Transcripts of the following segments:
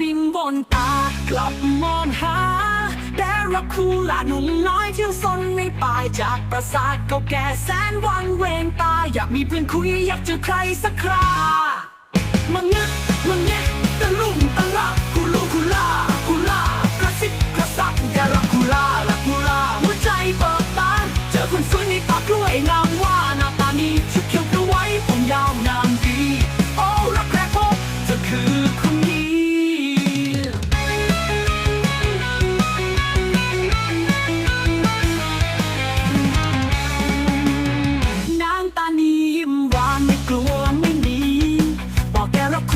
บินบนตากลับมองหาแต่รักคูลาหนุ่มน้อยที่ซนในป่าจากปราสาทเก่าแก่แสนวังเวงตา อยากมีเพื่อนคุยอยากเจอใครสักครามังนึกมังเน็ตตะลุ่มตะลักคูลูคูลาคูลากระซิบกระซับอย่ารักคูลารักคูลาหัวใจเปิดบานเจอคนสวยในป่ากล้วยงา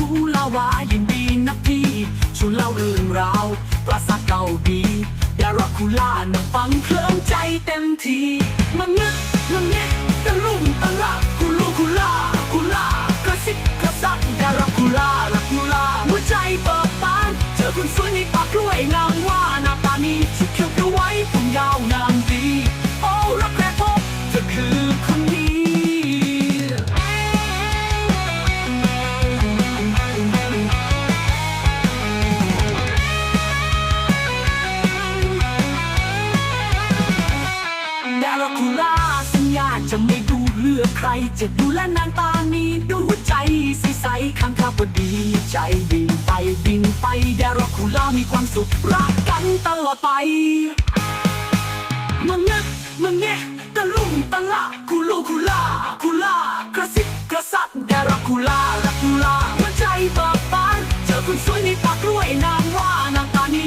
คุลาวายินดีนะพี่ชวยเล่าเรื่องราวปราสาทเก่าดีอย่ารักคูลานะฟังเพลิมใจเต็มทีมันนึกมันเน็ตตะลุ่มตะลักคูลูคูลาคูลากระซิบกระซับอย่ารักคูลารักคูลาหัวใจเปิดบานเจอคนสวยในปากล้วยงามว่าหน้าตานี้ ดาราคูล่าสัญญาจะไม่ดูเลือกใคร จะดูแลนางตานี้ดูหัวใจใสๆข้างข้าพอดีใจบินไปบินไปดราคูล่ามีความสุขรักกันตลอดไปมังเงะมังเงะตะลุ่มตะละคูลูคูลาคูลากระซิบกระซับดราคูลารักคูลาหัวใจเบิกบานเจอคนสวยในปากกล้วยนางวานางตาหนี